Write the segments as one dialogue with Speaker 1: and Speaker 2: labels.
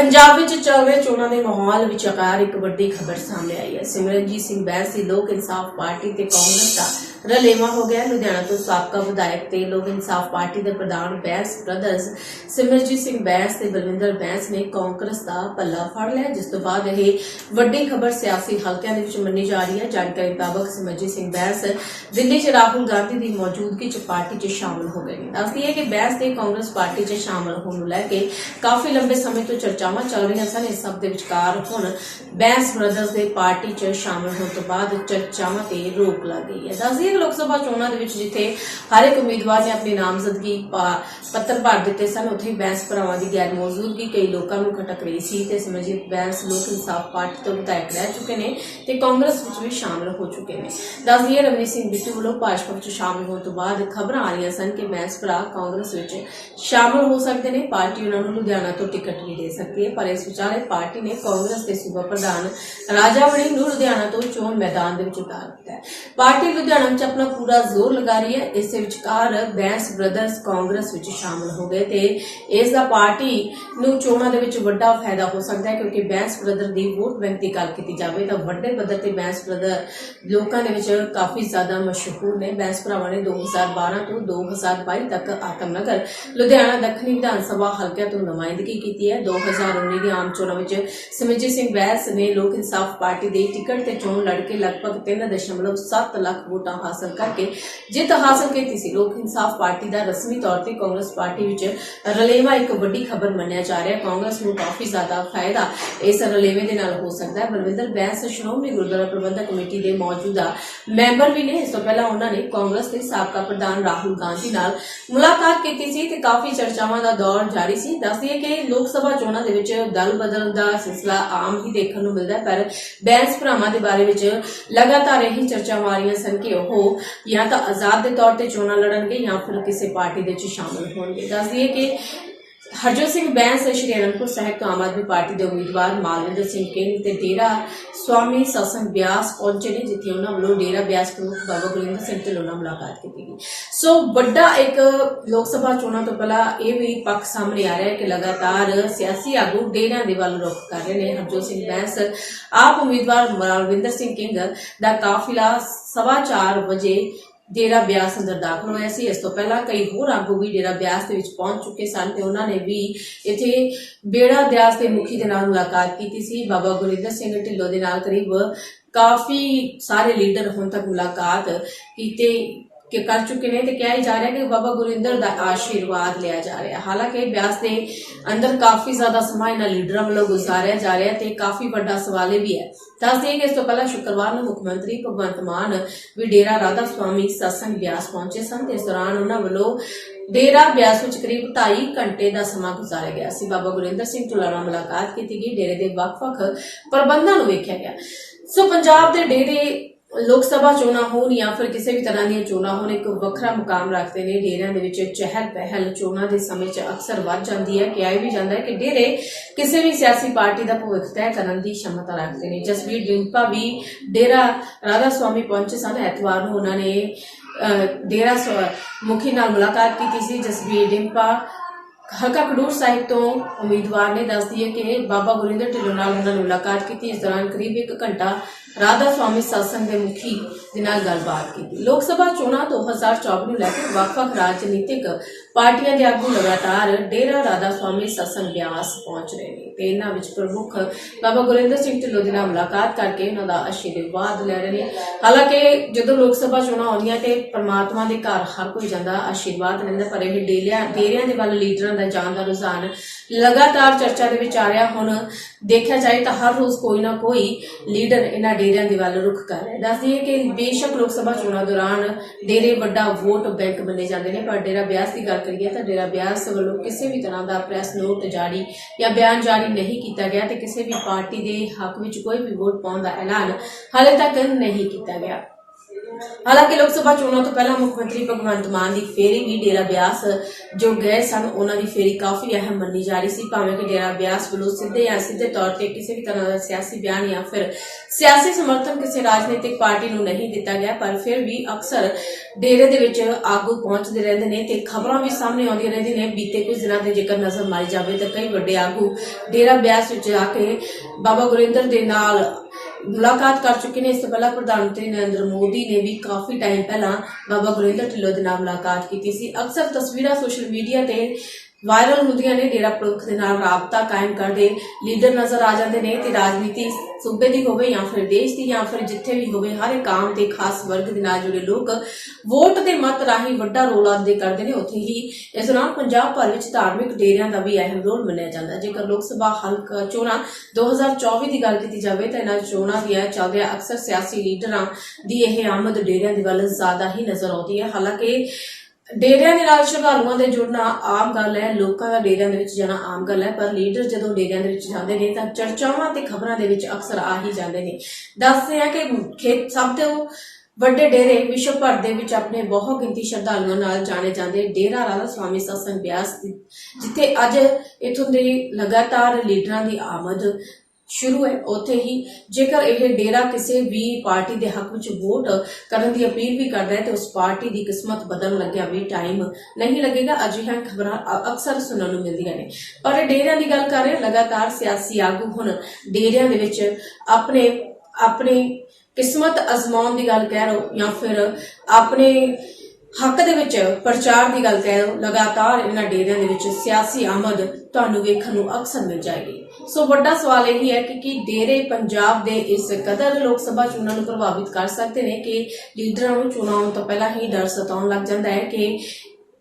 Speaker 1: ਪੰਜਾਬ ਵਿੱਚ ਚੱਲ ਰਹੇ ਚੋਣਾਂ ਦੇ ਮਾਹੌਲ ਵਿਚਕਾਰ ਇੱਕ ਵੱਡੀ ਖਬਰ ਸਾਹਮਣੇ ਆਈ ਹੈ। ਸਿਮਰਨਜੀਤ ਸਿੰਘ ਬੈਂਸ ਦੀ ਲੋਕ ਇਨਸਾਫ ਪਾਰਟੀ ਤੇ ਕਾਂਗਰਸ ਦਾ ਰਲੇਵਾ ਹੋ ਗਿਆ। ਲੁਧਿਆਣਾ ਤੋਂ ਸਾਬਕਾ ਵਿਧਾਇਕ ਤੇ ਲੋਕ ਇਨਸਾਫ ਪਾਰਟੀ ਦੇ ਪ੍ਰਧਾਨ ਬੈਂਸ ਬ੍ਰਦਰਜ਼ ਸਿਮਰਜੀਤ ਸਿੰਘ ਬੈਂਸ ਤੇ ਬਲਵਿੰਦਰ ਬੈਂਸ ਨੇ ਕਾਂਗਰਸ ਦਾ ਪੱਲਾ ਫੜ ਲਿਆ। ਜਿਸ ਤੋਂ ਬਾਅਦ ਇਹ ਵੱਡੀ ਖਬਰ ਸਿਆਸੀ ਹਲਕਿਆਂ ਦੇ ਵਿੱਚ ਮੰਨੀ ਜਾ ਰਹੀ ਹੈ। ਜਾਣਕਾਰੀ ਮੁਤਾਬਕ ਸਿਮਰਜੀਤ ਸਿੰਘ ਬੈਂਸ ਦਿੱਲੀ 'ਚ ਰਾਹੁਲ ਗਾਂਧੀ ਦੀ ਮੌਜੂਦਗੀ 'ਚ ਪਾਰਟੀ 'ਚ ਸ਼ਾਮਲ ਹੋ ਗਏ ਨੇ। ਦੱਸਦੀ ਹੈ ਕਿ ਬੈਂਸ ਦੇ ਕਾਂਗਰਸ ਪਾਰਟੀ 'ਚ ਸ਼ਾਮਲ ਹੋਣ ਨੂੰ ਲੈ ਕੇ ਕਾਫੀ ਲੰਬੇ ਸਮੇਂ ਤੋਂ ਚਰਚਾ ਚਰਚਾਵਾਂ ਚੱਲ ਰਹੀਆਂ ਸਨ। ਇਸ ਸਭ ਦੇ ਵਿਚਕਾਰ ਹੁਣ ਬੈਂਸ ਬ੍ਰਦਰਜ਼ ਦੇ ਪਾਰਟੀ 'ਚ ਸ਼ਾਮਲ ਹੋਣ ਤੋਂ ਬਾਅਦ ਚਰਚਾਵਾਂ ਤੇ ਰੋਕ ਲੱਗ ਗਈ ਹੈ। ਦੱਸਦੀ ਲੋਕ ਸਭਾ ਚੋਣਾਂ ਦੇ ਵਿੱਚ ਜਿੱਥੇ ਹਰ ਇੱਕ ਉਮੀਦਵਾਰ ਨੇ ਆਪਣੀ ਨਾਮਜ਼ਦਗੀ ਪੱਤਰ ਭਰ ਦਿੱਤੇ ਸਨ, ਉੱਥੇ ਬੈਂਸ ਭਰਾਵਾਂ ਦੀ ਗੈਰ ਮੌਜੂਦਗੀ ਕਈ ਲੋਕਾਂ ਨੂੰ ਖਟਕ ਰਹੀ ਸੀ ਤੇ ਸਿਮਰਜੀਤ ਬੈਂਸ ਲੋਕ ਇਨਸਾਫ ਪਾਰਟੀ ਤੋਂ ਵਿਧਾਇਕ ਰਹਿ ਚੁੱਕੇ ਨੇ ਤੇ ਕਾਂਗਰਸ ਵਿੱਚ ਵੀ ਸ਼ਾਮਲ ਹੋ ਚੁੱਕੇ ਨੇ। ਦੱਸਦੀ ਹੈ ਰਵਨੀਤ ਸਿੰਘ ਬਿੱਟੂ ਵੱਲੋਂ ਭਾਜਪਾ ਵਿੱਚ ਸ਼ਾਮਲ ਹੋਣ ਤੋਂ ਬਾਅਦ ਖਬਰਾਂ ਆ ਰਹੀਆਂ ਸਨ ਕਿ ਬੈਂਸ ਭਰਾ ਕਾਂਗਰਸ ਵਿੱਚ ਸ਼ਾਮਲ ਹੋ ਸਕਦੇ ਨੇ। ਪਾਰਟੀ ਉਹਨਾਂ ਨੂੰ ਲੁਧਿਆਣਾ ਤੋਂ ਟਿਕਟ ਵੀ ਦੇ ਸਕਦੀ ਹੈ ਪਰ ਇਸ ਵਿਚਾਲੇ ਪਾਰਟੀ ਨੇ ਕਾਂਗਰਸ ਦੇ ਸੂਬਾ ਪ੍ਰਧਾਨ ਰਾਜਾ ਵੜਿੰਗ ਨੂੰ ਲੁਧਿਆਣਾ ਤੋਂ ਚੋਣ ਮੈਦਾਨ ਦੇ ਵਿੱਚ ਉਤਾਰ ਦਿੱਤਾ ਹੈ। ਪਾਰਟੀ ਲੁਧਿਆਣਾ ਵਿੱਚ ਆਪਣਾ ਪੂਰਾ ਜ਼ੋਰ ਲਗਾ ਰਹੀ ਹੈ। ਇਸੇ ਵਿਚਕਾਰ ਬੈਂਸ ਬ੍ਰਦਰਜ਼ ਕਾਂਗਰਸ ਵਿੱਚ ਸ਼ਾਮਲ ਹੋ ਗਏ ਤੇ ਇਸ ਦਾ ਪਾਰਟੀ ਨੂੰ ਚੋਣਾਂ ਦੇ ਵਿੱਚ ਵੱਡਾ ਫਾਇਦਾ ਹੋ ਸਕਦਾ ਹੈ ਕਿਉਂਕਿ ਬੈਂਸ ਬ੍ਰਦਰ ਦੀ ਵੋਟ ਬੈਂਕ ਦੀ ਗੱਲ ਕੀਤੀ ਜਾਵੇ ਤਾਂ ਵੱਡੇ ਪੱਧਰ ਤੇ ਬੈਂਸ ਬ੍ਰਦਰ ਲੋਕਾਂ ਦੇ ਵਿੱਚ ਕਾਫੀ ਜ਼ਿਆਦਾ ਮਸ਼ਹੂਰ ਨੇ। ਬੈਂਸ ਭਰਾਵਾਂ ਨੇ 2012 ਤੋਂ 2022 ਤੱਕ ਆਤਮਨਗਰ ਲੁਧਿਆਣਾ ਦੱਖਣੀ ਵਿਧਾਨ ਸਭਾ ਹਲਕਿਆਂ ਤੋਂ ਨੁਮਾਇੰਦਗੀ ਕੀਤੀ ਹੈ। 2019 ਦੀ ਆਮ ਚੋਣਾਂ ਵਿੱਚ ਸਿਮਰਜੀਤ ਸਿੰਘ ਬੈਂਸ ਨੇ ਲੋਕ ਇਨਸਾਫ ਪਾਰਟੀ ਦੇ ਟਿਕਟ ਤੇ ਚੋਣ ਲੜ ਕੇ ਲਗਭਗ 3.7 ਲੱਖ ਵੋਟਾਂ ਹਾਸਲ ਕਰਕੇ ਜਿੱਤ ਹਾਸਲ ਕੀਤੀ ਸੀ। ਲੋਕ ਇਨਸਾਫ ਪਾਰਟੀ ਦਾ ਰਸਮੀ ਤੌਰ ਤੇ ਕਾਂਗਰਸ ਪਾਰਟੀ ਵਿੱਚ ਰਲੇਵਾ ਇੱਕ ਵੱਡੀ ਖਬਰ ਮੰਨਿਆ ਜਾ ਰਿਹਾ ਹੈ। ਕਾਂਗਰਸ ਨੂੰ ਕਾਫੀ ਜ਼ਿਆਦਾ ਫਾਇਦਾ ਇਸ ਰਲੇਵੇ ਦੇ ਨਾਲ ਹੋ ਸਕਦਾ ਹੈ। ਬਲਵਿੰਦਰ ਬੈਂਸ ਸ਼੍ਰੋਮਣੀ ਗੁਰਦੁਆਰਾ ਪ੍ਰਬੰਧਕ ਕਮੇਟੀ ਦੇ ਮੌਜੂਦਾ ਮੈਂਬਰ ਵੀ ਨੇ। ਇਸ ਤੋਂ ਪਹਿਲਾਂ ਉਹਨਾਂ ਨੇ ਕਾਂਗਰਸ ਦੇ ਸਾਬਕਾ ਪ੍ਰਧਾਨ ਰਾਹੁਲ ਗਾਂਧੀ ਨਾਲ ਮੁਲਾਕਾਤ ਕੀਤੀ ਸੀ ਤੇ ਕਾਫੀ ਚਰਚਾਵਾਂ ਦਾ ਦੌਰ ਜਾਰੀ ਸੀ। ਦੱਸਦੀ ਹੈ ਕਿ ਲੋਕ ਸਭਾ ਚੋਣਾਂ ਦੇ ਵਿੱਚ ਦਲ ਬਦਲ ਦਾ ਸਿਲਸਿਲਾ ਆਮ ਹੀ ਦੇਖਣ ਨੂੰ ਮਿਲਦਾ ਹੈ, ਪਰ ਬੈਂਸ ਭਰਾਵਾਂ ਦੇ ਬਾਰੇ ਵਿੱਚ ਲਗਾਤਾਰ ਇਹੀ ਚਰਚਾ ਆ ਰਹੀਆਂ ਸਨ ਕਿ ਉਹ ਜਾਂ ਤਾਂ ਆਜ਼ਾਦ ਦੇ ਤੌਰ ਤੇ ਚੋਣਾਂ ਲੜਨਗੇ ਜਾਂ ਫਿਰ ਕਿਸੇ ਪਾਰਟੀ ਦੇ ਵਿੱਚ ਸ਼ਾਮਲ ਹੋਣਗੇ। ਦੱਸਦੀ ਹੈ ਕਿ ਹਰਜੋਤ ਸਿੰਘ ਬੈਂਸ ਸ਼੍ਰੀ ਅਨੰਦਪੁਰ ਸਾਹਿਬ ਤੋਂ ਆਮ ਆਦਮੀ ਪਾਰਟੀ ਦੇ ਉਮੀਦਵਾਰ ਮਾਲਵਿੰਦਰ ਸਿੰਘ ਕਿੰਗ ਤੇ ਡੇਰਾ ਸਵਾਮੀ ਸਤਸੰਗ ਬਿਆਸ ਪਹੁੰਚੇ ਨੇ, ਜਿੱਥੇ ਉਹਨਾਂ ਵੱਲੋਂ ਡੇਰਾ ਬਿਆਸ ਪ੍ਰਮੁੱਖ ਬਾਬਾ ਗੁਰਿੰਦਰ ਸਿੰਘ ਢਿੱਲੋਂ ਨਾਲ ਮੁਲਾਕਾਤ ਕੀਤੀ ਗਈ। ਸੋ ਵੱਡਾ ਇੱਕ ਲੋਕ ਸਭਾ ਚੋਣਾਂ ਤੋਂ ਪਹਿਲਾਂ ਇਹ ਵੀ ਪੱਖ ਸਾਹਮਣੇ ਆ ਰਿਹਾ ਹੈ ਕਿ ਲਗਾਤਾਰ ਸਿਆਸੀ ਆਗੂ ਡੇਰਿਆਂ ਦੇ ਵੱਲ ਰੁਖ ਕਰ ਰਹੇ ਨੇ। ਹਰਜੋਤ ਸਿੰਘ ਬੈਂਸ ਆਪ ਉਮੀਦਵਾਰ ਮਾਲਵਿੰਦਰ ਸਿੰਘ ਕਿੰਗ ਦਾ ਕਾਫਿਲਾ ਸਵਾ ਚਾਰ ਵਜੇ ਡੇਰਾ ਬਿਆਸ ਅੰਦਰ ਦਾਖਲ ਹੋਇਆ ਸੀ। ਇਸ ਤੋਂ ਪਹਿਲਾਂ ਕਈ ਹੋਰ ਆਗੂ ਵੀ ਡੇਰਾ ਬਿਆਸ ਦੇ ਵਿੱਚ ਪਹੁੰਚ ਚੁੱਕੇ ਸਨ ਤੇ ਉਹਨਾਂ ਨੇ ਵੀ ਇੱਥੇ ਬੇੜਾ ਬਿਆਸ ਦੇ ਮੁਖੀ ਦੇ ਨਾਲ ਮੁਲਾਕਾਤ ਕੀਤੀ ਸੀ। ਬਾਬਾ ਗੁਰਿੰਦਰ ਸਿੰਘ ਢਿੱਲੋਂ ਦੇ ਨਾਲ ਕਰੀਬ ਕਾਫੀ ਸਾਰੇ ਲੀਡਰ ਹੁਣ ਤੱਕ ਮੁਲਾਕਾਤ ਕੀਤੇ ਕਿ ਕਰ ਚੁੱਕੇ ਨੇ ਤੇ ਕਿਹਾ ਜਾ ਰਿਹਾ ਕਿ ਬਾਬਾ ਗੁਰਿੰਦਰ ਦਾ ਆਸ਼ੀਰਵਾਦ ਲਿਆ ਜਾ ਰਿਹਾ। ਹਾਲਾਂਕਿ ਬਿਆਸ ਦੇ ਅੰਦਰ ਕਾਫੀ ਜ਼ਿਆਦਾ ਸਮਾਂ ਇਹਨਾਂ ਲੀਡਰਾਂ ਵੱਲੋਂ ਗੁਜ਼ਾਰਿਆ ਜਾ ਰਿਹਾ ਤੇ ਕਾਫੀ ਵੱਡਾ ਸਵਾਲ ਵੀ ਹੈ। ਦੱਸ ਦਈਏ ਕਿ ਇਸ ਤੋਂ ਪਹਿਲਾਂ ਸ਼ੁੱਕਰਵਾਰ ਨੂੰ ਮੁੱਖ ਮੰਤਰੀ ਭਗਵੰਤ ਮਾਨ ਵੀ ਡੇਰਾ ਰਾਧਾ ਸਵਾਮੀ ਸਤਸੰਗ ਬਿਆਸ ਪਹੁੰਚੇ ਸਨ ਤੇ ਇਸ ਦੌਰਾਨ ਉਹਨਾਂ ਵੱਲੋਂ ਡੇਰਾ ਬਿਆਸ ਵਿੱਚ ਕਰੀਬ 2.5 ਘੰਟੇ ਦਾ ਸਮਾਂ ਗੁਜ਼ਾਰਿਆ ਗਿਆ ਸੀ। ਬਾਬਾ ਗੁਰਿੰਦਰ ਸਿੰਘ ਢੁੱਲਾ ਨਾਲ ਮੁਲਾਕਾਤ ਕੀਤੀ ਗਈ। ਡੇਰੇ ਦੇ ਵੱਖ-ਵੱਖ ਪ੍ਰਬੰਧਾਂ ਨੂੰ ਵੇਖਿਆ ਗਿਆ। ਸੋ ਪੰਜਾਬ ਦੇ ਡੇਰੇ ਲੋਕ ਸਭਾ ਚੋਣਾਂ ਹੋਣ ਜਾਂ ਫਿਰ ਕਿਸੇ ਵੀ ਤਰ੍ਹਾਂ ਦੀਆਂ ਚੋਣਾਂ ਹੋਣ, ਇੱਕ ਵੱਖਰਾ ਮੁਕਾਮ ਰੱਖਦੇ ਨੇ। ਡੇਰਿਆਂ ਦੇ ਵਿੱਚ ਚਹਿਲ ਪਹਿਲ ਚੋਣਾਂ ਦੇ ਸਮੇਂ 'ਚ ਅਕਸਰ ਵੱਧ ਜਾਂਦੀ ਹੈ। ਕਿਹਾ ਵੀ ਜਾਂਦਾ ਹੈ ਕਿ ਡੇਰੇ ਕਿਸੇ ਵੀ ਸਿਆਸੀ ਪਾਰਟੀ ਦਾ ਭਵਿੱਖ ਤੈਅ ਕਰਨ ਦੀ ਸ਼ਮਤਾ ਰੱਖਦੇ ਨੇ। ਜਸਵੀਰ ਡਿੰਪਾ ਵੀ ਡੇਰਾ ਰਾਧਾ ਸਵਾਮੀ ਪਹੁੰਚੇ ਸਨ। ਐਤਵਾਰ ਨੂੰ ਉਹਨਾਂ ਨੇ ਡੇਰਾ ਸਵਾ- ਮੁਖੀ ਨਾਲ ਮੁਲਾਕਾਤ ਕੀਤੀ ਸੀ। ਜਸਵੀਰ ਡਿੰਪਾ ਹਲਕਾ ਖਡੂਰ ਸਾਹਿਬ ਤੋਂ ਉਮੀਦਵਾਰ ਨੇ ਦੱਸਦੀ ਹੈ ਕਿ ਬਾਬਾ ਗੁਰਿੰਦਰ ਢਿੱਲੋਂ ਨਾਲ ਉਹਨਾਂ ਨੇ ਮੁਲਾਕਾਤ ਕੀਤੀ। ਇਸ ਦੌਰਾਨ ਕਰੀਬ 1 ਘੰਟਾ ਰਾਧਾ ਸਵਾਮੀ ਸਤਸੰਗ ਦੇ ਮੁਖੀ ਦੇ ਨਾਲ ਗੱਲਬਾਤ ਕੀਤੀ। ਲੋਕ ਸਭਾ ਚੋਣਾਂ 2024 ਨੂੰ ਲੈ ਕੇ ਵੱਖ-ਵੱਖ ਰਾਜਨੀਤਿਕ ਪਾਰਟੀਆਂ ਦੇ ਆਗੂ ਲਗਾਤਾਰ ਡੇਰਾ ਰਾਧਾ ਸਵਾਮੀ ਸਤਸੰਗ ਬਿਆਸ ਪਹੁੰਚ ਰਹੇ ਨੇ ਤੇ ਇਹਨਾਂ ਵਿੱਚ ਪ੍ਰਮੁੱਖ ਬਾਬਾ ਗੁਰਿੰਦਰ ਸਿੰਘ ਢਿੱਲੋਂ ਦੇ ਨਾਲ ਮੁਲਾਕਾਤ ਕਰਕੇ ਉਹਨਾਂ ਦਾ ਆਸ਼ੀਰਵਾਦ ਲੈ ਰਹੇ ਨੇ। ਹਾਲਾਂਕਿ ਜਦੋਂ ਲੋਕ ਸਭਾ ਚੋਣਾਂ ਆਉਂਦੀਆਂ ਤੇ ਪ੍ਰਮਾਤਮਾ ਦੇ ਘਰ ਹਰ ਕੋਈ ਜਾਂਦਾ ਆਸ਼ੀਰਵਾਦ ਲੈਂਦਾ ਪਰ ਇਹ ਡੇਲਿਆਂ ਡੇਰਿਆਂ ਦੇ ਵੱਲ ਲੀਡਰਾਂ ਦਾ ਜਾਣ ਦਾ ਰੁਝਾਨ ਲਗਾਤਾਰ ਚਰਚਾ ਦੇ ਵਿੱਚ ਆ ਰਿਹਾ। ਹੁਣ ਦੇਖਿਆ ਜਾਏ ਤਾਂ ਹਰ ਰੋਜ਼ ਕੋਈ ਨਾ ਕੋਈ ਲੀਡਰ ਇਹਨਾਂ ਡੇਰਿਆਂ ਦੇ ਵੱਲ ਰੁਖ ਕਰ ਰਿਹਾ ਦੱਸਦੀ ਹੈ ਕਿ ਬੇਸ਼ੱਕ ਲੋਕ ਸਭਾ ਚੋਣਾਂ ਦੌਰਾਨ ਡੇਰੇ ਵੱਡਾ ਵੋਟ ਬੈਂਕ ਬੰਨੇ ਜਾਂਦੇ ਨੇ, ਪਰ ਡੇਰਾ ਬਿਆਸ ਦੀ ਗੱਲ ਕਰੀਏ ਤਾਂ ਡੇਰਾ ਬਿਆਸ ਵੱਲੋਂ ਕਿਸੇ ਵੀ ਤਰ੍ਹਾਂ ਦਾ ਪ੍ਰੈਸ ਨੋਟ ਜਾਰੀ ਜਾਂ ਬਿਆਨ ਜਾਰੀ ਨਹੀਂ ਕੀਤਾ ਗਿਆ ਤੇ ਕਿਸੇ ਵੀ ਪਾਰਟੀ ਦੇ ਹੱਕ ਵਿੱਚ ਕੋਈ ਵੀ ਵੋਟ ਪਾਉਣ ਦਾ ਐਲਾਨ ਹਾਲੇ ਤੱਕ ਨਹੀਂ ਕੀਤਾ ਗਿਆ। ਹਾਲਾਂਕਿ ਲੋਕ ਸਭਾ ਚੋਣਾਂ ਤੋਂ ਪਹਿਲਾਂ ਮੁੱਖ ਮੰਤਰੀ ਭਗਵੰਤ ਮਾਨ ਦੀ ਫੇਰੀ ਵੀ ਡੇਰਾ ਬਿਆਸ ਜੋ ਗਏ ਸਨ, ਉਹਨਾਂ ਦੀ ਫੇਰੀ ਕਾਫੀ ਅਹਿਮ ਮੰਨੀ ਜਾ ਰਹੀ ਸੀ। ਭਾਵੇਂ ਕਿ ਡੇਰਾ ਬਿਆਸ ਵੱਲੋਂ ਸਿੱਧੇ ਜਾਂ ਸਿੱਧੇ ਤੌਰ ਤੇ ਕਿਸੇ ਵੀ ਤਰ੍ਹਾਂ ਦਾ ਸਿਆਸੀ ਬਿਆਨ ਜਾਂ ਫਿਰ ਸਿਆਸੀ ਸਮਰਥਨ ਕਿਸੇ ਰਾਜਨੀਤਿਕ ਪਾਰਟੀ ਨੂੰ ਨਹੀਂ ਦਿੱਤਾ ਗਿਆ, ਪਰ ਫਿਰ ਵੀ ਅਕਸਰ ਡੇਰੇ ਦੇ ਵਿੱਚ ਆਗੂ ਪਹੁੰਚਦੇ ਰਹਿੰਦੇ ਨੇ ਤੇ ਖਬਰਾਂ ਵੀ ਸਾਹਮਣੇ ਆਉਂਦੀਆਂ ਰਹਿੰਦੀਆਂ ਨੇ। ਬੀਤੇ ਕੁਝ ਦਿਨਾਂ ਦੇ ਜੇਕਰ ਨਜ਼ਰ ਮਾਰੀ ਜਾਵੇ ਤਾਂ ਕਈ ਵੱਡੇ ਆਗੂ ਡੇਰਾ ਬਿਆਸ ਵਿੱਚ ਜਾ ਕੇ ਬਾਬਾ ਗੁਰਿੰਦਰ ਦੇ ਨਾਲ ਮੁਲਾਕਾਤ ਕਰ ਚੁੱਕੇ ਨੇ। ਇਸ ਤੋਂ ਪਹਿਲਾਂ ਪ੍ਰਧਾਨ ਮੰਤਰੀ ਨਰਿੰਦਰ ਮੋਦੀ ਨੇ ਵੀ ਕਾਫੀ ਟਾਈਮ ਪਹਿਲਾਂ ਬਾਬਾ ਗੁਰਿੰਦਰ ਢਿੱਲੋਂ ਦੇ ਨਾਲ ਮੁਲਾਕਾਤ ਕੀਤੀ ਸੀ। ਅਕਸਰ ਤਸਵੀਰਾਂ ਸੋਸ਼ਲ ਮੀਡੀਆ ਤੇ ਵਾਇਰਲ ਹੁੰਦੀਆਂ ਨੇ, ਡੇਰਾ ਪ੍ਰਮੁੱਖ ਦੇ ਨਾਲ ਰਾਬਤਾ ਕਾਇਮ ਕਰਦੇ ਲੀਡਰ ਨਜ਼ਰ ਆ ਜਾਂਦੇ ਨੇ ਤੇ ਰਾਜਨੀਤੀ ਸੂਬੇ ਦੀ ਹੋਵੇ ਜਾਂ ਫਿਰ ਦੇਸ਼ ਦੀ ਜਾਂ ਫਿਰ ਜਿੱਥੇ ਵੀ ਹੋਵੇ, ਹਰ ਇੱਕ ਆਮ ਤੇ ਖਾਸ ਵਰਗ ਦੇ ਨਾਲ ਜੁੜੇ ਲੋਕ ਵੋਟ ਦੇ ਮਤ ਰਾਹੀਂ ਵੱਡਾ ਰੋਲ ਅਦੇ ਕਰਦੇ ਨੇ। ਉੱਥੇ ਹੀ ਇਸ ਦੌਰਾਨ ਪੰਜਾਬ ਭਰ ਵਿੱਚ ਧਾਰਮਿਕ ਡੇਰਿਆਂ ਦਾ ਵੀ ਅਹਿਮ ਰੋਲ ਮੰਨਿਆ ਜਾਂਦਾ। ਜੇਕਰ ਲੋਕ ਸਭਾ ਹਲਕਾ ਚੋਣਾਂ 2024 ਦੀ ਗੱਲ ਕੀਤੀ ਜਾਵੇ ਤਾਂ ਇਹਨਾਂ ਚੋਣਾਂ ਦੀਆਂ ਚੱਲਦਿਆਂ ਅਕਸਰ ਸਿਆਸੀ ਲੀਡਰਾਂ ਦੀ ਇਹ ਆਮਦ ਡੇਰਿਆਂ ਦੇ ਵੱਲ ਜ਼ਿਆਦਾ ਹੀ ਨਜ਼ਰ ਆਉਂਦੀ ਹੈ। ਹਾਲਾਂਕਿ ਡੇਰਿਆਂ ਦੇ ਨਾਲ ਸ਼ਰਧਾਲੂਆਂ ਦੇ ਜੁੜਨਾ ਆਮ ਗੱਲ ਹੈ, ਲੋਕਾਂ ਦਾ ਡੇਰਿਆਂ ਦੇ ਵਿੱਚ ਜਾਣਾ ਆਮ ਗੱਲ ਹੈ, ਪਰ ਲੀਡਰ ਜਦੋਂ ਡੇਰਿਆਂ ਦੇ ਵਿੱਚ ਜਾਂਦੇ ਨੇ ਤਾਂ ਚਰਚਾਵਾਂ ਤੇ ਖਬਰਾਂ ਦੇ ਵਿੱਚ ਅਕਸਰ ਆ ਹੀ ਜਾਂਦੇ ਨੇ। ਦੱਸਦੇ ਆ ਕਿ ਖੇ- ਸਭ ਤੋਂ ਵੱਡੇ ਡੇਰੇ ਵਿਸ਼ਵ ਭਰ ਦੇ ਵਿੱਚ ਆਪਣੇ ਬਹੁ ਗਿਣਤੀ ਸ਼ਰਧਾਲੂਆਂ ਨਾਲ ਜਾਣੇ ਜਾਂਦੇ ਡੇਰਾ ਰਾਧਾ ਸਵਾਮੀ ਸਤਸੰਗ ਬਿਆਸ ਜਿੱਥੇ ਅੱਜ ਇਥੋਂ ਦੇ ਲਗਾਤਾਰ ਲੀਡਰਾਂ ਦੀ ਆਮਦ ਸ਼ੁਰੂ ਹੈ। ਉੱਥੇ ਹੀ ਜੇਕਰ ਇਹ ਡੇਰਾ ਕਿਸੇ ਵੀ ਪਾਰਟੀ ਦੇ ਹੱਕ ਵਿੱਚ ਵੋਟ ਕਰਨ ਦੀ ਅਪੀਲ ਵੀ ਕਰਦਾ ਹੈ, ਤੇ ਉਸ ਪਾਰਟੀ ਦੀ ਕਿਸਮਤ ਬਦਲਣ ਲੱਗਿਆ ਵੀ ਟਾਈਮ ਨਹੀਂ ਲੱਗੇਗਾ। ਅਜਿਹੀਆਂ ਖਬਰਾਂ ਅਕਸਰ ਸੁਣਨ ਨੂੰ ਮਿਲਦੀਆਂ ਨੇ। ਪਰ ਡੇਰਿਆਂ ਦੀ ਗੱਲ ਕਰ ਰਹੇ ਲਗਾਤਾਰ ਸਿਆਸੀ ਆਗੂ ਹੁਣ ਡੇਰਿਆਂ ਦੇ ਵਿੱਚ ਆਪਣੇ ਆਪਣੇ ਕਿਸਮਤ ਅਜ਼ਮਾਉਣ ਦੀ ਗੱਲ ਕਹਿ ਰਹੋ ਜਾਂ ਫਿਰ ਆਪਣੇ ਹੱਕ ਦੇ ਵਿੱਚ ਪ੍ਰਚਾਰ ਦੀ ਗੱਲ ਕਹਿ ਲਓ, ਲਗਾਤਾਰ ਇਹਨਾਂ ਡੇਰਿਆਂ ਦੇ ਵਿੱਚ ਸਿਆਸੀ ਆਮਦ ਤੁਹਾਨੂੰ ਵੇਖਣ ਨੂੰ ਅਕਸਰ ਮਿਲ ਜਾਏਗੀ। ਸੋ ਵੱਡਾ ਸਵਾਲ ਇਹ ਹੈ ਕਿ ਕੀ ਡੇਰੇ ਪੰਜਾਬ ਦੇ ਇਸ ਕਦਰ ਲੋਕ ਸਭਾ ਚੋਣਾਂ ਨੂੰ ਪ੍ਰਭਾਵਿਤ ਕਰ ਸਕਦੇ ਨੇ ਕਿ ਲੀਡਰਾਂ ਨੂੰ ਚੁਣਾਉਣ ਤੋਂ ਪਹਿਲਾਂ ਹੀ ਡਰ ਸਤਾਉਣ ਲੱਗ ਜਾਂਦਾ ਹੈ ਕਿ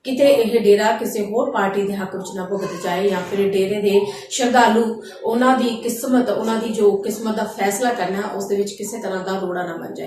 Speaker 1: ਕਿਤੇ ਇਹ ਡੇਰਾ ਕਿਸੇ ਹੋਰ ਪਾਰਟੀ ਦੇ ਹੱਕ ਵਿੱਚ ਨਾ ਭੁਗਤ ਜਾਏ ਜਾਂ ਫਿਰ ਡੇਰੇ ਦੇ ਸ਼ਰਧਾਲੂ ਉਹਨਾਂ ਦੀ ਕਿਸਮਤ, ਉਹਨਾਂ ਦੀ ਜੋ ਕਿਸਮਤ ਦਾ ਫੈਸਲਾ ਕਰਨਾ ਉਸ ਦੇ ਵਿੱਚ ਕਿਸੇ ਤਰ੍ਹਾਂ ਦਾ ਰੋੜਾ ਨਾ ਬਣ ਜਾਏ।